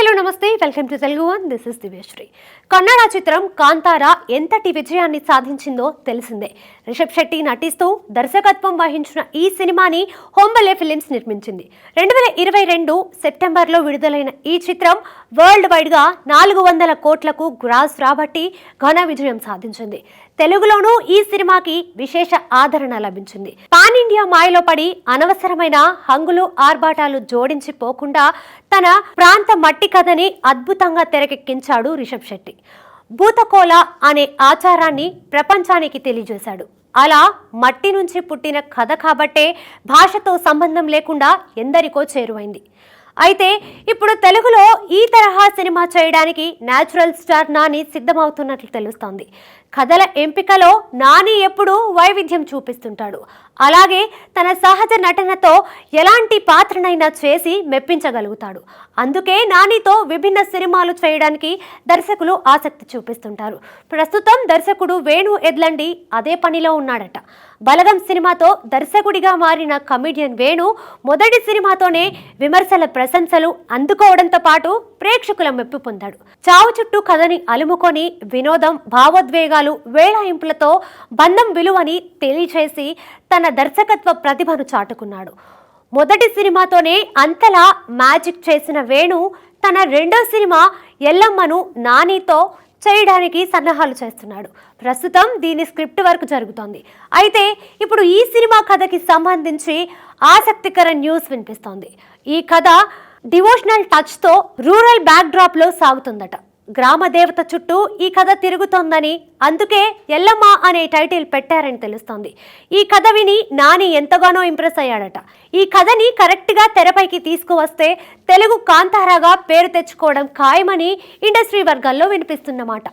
Hello namaste. Welcome to Telugu one. This is Divyashri. Kannada చిత్రం కాంతారా ఎంతటి విజయాన్ని సాధించిందో తెలిసిందే. రిషబ్ శెట్టి నటిస్తూ దర్శకత్వం వహించిన ఈ సినిమాని హోంబలే ఫిలిమ్స్ నిర్మించింది. రెండు వేల ఇరవై రెండు సెప్టెంబర్లో విడుదలైన ఈ చిత్రం వరల్డ్ వైడ్గా నాలుగు వందల కోట్లకు గ్రాస్ రాబట్టి ఘన విజయం సాధించింది. తెలుగులోనూ ఈ సినిమాకి విశేష ఆదరణ లభించింది. పాన్ ఇండియా మాయలో పడి అనవసరమైన హంగులు ఆర్భాటాలు జోడించి పోకుండా తన ప్రాంత మట్టి కథని అద్భుతంగా తెరకెక్కించాడు రిషబ్ శెట్టి. భూతకోల అనే ఆచారాన్ని ప్రపంచానికి తెలియజేశాడు. అలా మట్టి నుంచి పుట్టిన కథ కాబట్టే భాషతో సంబంధం లేకుండా ఎందరికో చేరువైంది. అయితే ఇప్పుడు తెలుగులో ఈ తరహా సినిమా చేయడానికి న్యాచురల్ స్టార్ నాని సిద్ధమవుతున్నట్లు తెలుస్తోంది. కథల ఎంపికలో నాని ఎప్పుడూ వైవిధ్యం చూపిస్తుంటాడు. అలాగే తన సహజ నటనతో ఎలాంటి పాత్రనైనా చేసి మెప్పించగలుగుతాడు. అందుకే నానితో విభిన్న సినిమాలు చేయడానికి దర్శకులు ఆసక్తి చూపిస్తుంటారు. ప్రస్తుతం దర్శకుడు వేణు ఎద్లండి అదే పనిలో ఉన్నాడట. బలగం సినిమాతో దర్శకుడిగా మారిన కమిడియన్ వేణు మొదటి సినిమాతోనే విమర్శల ప్రశంసలు అందుకోవడంతో పాటు ప్రేక్షకుల మెప్పు పొందాడు. చావు చుట్టూ కథని అలుముకొని వినోదం భావోద్వేగాలు వేళాయింపులతో బంధం విలువని తెలియచేసి తన దర్శకత్వ ప్రతిభను చాటుకున్నాడు. మొదటి సినిమాతోనే అంతలా మ్యాజిక్ చేసిన వేణు తన రెండో సినిమా ఎల్లమ్మను నానితో చేయడానికి సన్నాహాలు చేస్తున్నాడు. ప్రస్తుతం దీని స్క్రిప్ట్ వర్క్ జరుగుతోంది. అయితే ఇప్పుడు ఈ సినిమా కథకి సంబంధించి ఆసక్తికర న్యూస్ వినిపిస్తోంది. ఈ కథ డివోషనల్ టచ్తో రూరల్ బ్యాక్డ్రాప్లో సాగుతుందట. గ్రామ దేవత చుట్టూ ఈ కథ తిరుగుతోందని అందుకే ఎల్లమ్మ అనే టైటిల్ పెట్టారని తెలుస్తోంది. ఈ కథ విని నాని ఎంతగానో ఇంప్రెస్ అయ్యాడట. ఈ కథని కరెక్ట్గా తెరపైకి తీసుకువస్తే తెలుగు కాంతారాగా పేరు తెచ్చుకోవడం ఖాయమని ఇండస్ట్రీ వర్గాల్లో వినిపిస్తున్నమాట.